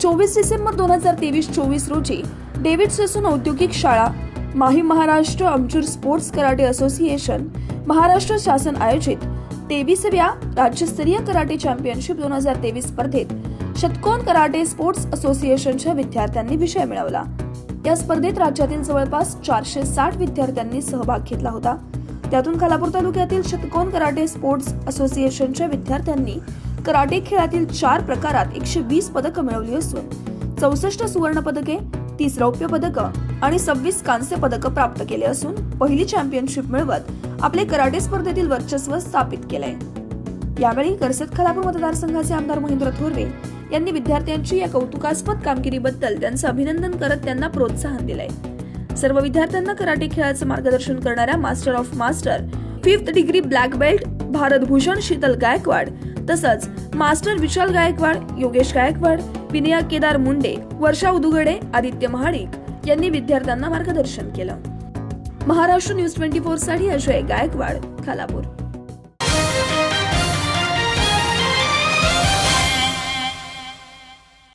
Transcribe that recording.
चोवीस डिसेंबर दोन हजार तेवीस चोवीस रोजी डेव्हिड सेसून औद्योगिक शाळा माही Maharashtra amateur sports karate association Maharashtra शासन आयोजित तेवीसव्या राज्यस्तरीय कराटे चॅम्पियनशिप दोन हजार तेवीस स्पर्धेत शतकोन कराटे स्पोर्ट्स असोसिएशनच्या विद्यार्थ्यांनी विषय मिळवला. या स्पर्धेत राज्यातील जवळपास चारशे साठ विद्यार्थ्यांनी सहभाग घेतला होता. त्यातून खालापूर तालुक्यातील शतकोन कराटे स्पोर्ट्स असोसिएशनच्या विद्यार्थ्यांनी कराटे खेळातील चार प्रकारात एकशे वीस पदकं मिळवली असून चौसष्ट सुवर्ण पदके तीस रौप्य पदकं आणि सव्वीस कांस्य पदकं प्राप्त केले असून पहिली चॅम्पियनशिप मिळवत आपले कराटे स्पर्धेतील वर्चस्व स्थापित केलंय. यावेळी कर्सत खलापूर मतदारसंघाचे आमदार महेंद्र थोरवे यांनी विद्यार्थ्यांची या कौतुकास्पद कामगिरीबद्दल त्यांचं अभिनंदन करत त्यांना प्रोत्साहन दिलंय. सर्व विद्यार्थ्यांना कराटे खेळाचं मार्गदर्शन करणाऱ्या master of master fifth degree black belt Bharat Bhushan Sheetal Gaikwad तसंच मास्टर विशाल गायकवाड योगेश गायकवाड विनया केदार मुंडे वर्षा उदुगडे आदित्य महाडिक यांनी विद्यार्थ्यांना मार्गदर्शन केलं. महाराष्ट्र न्यूज ट्वेंटी फोरसाठी अजय गायकवाड खालापूर.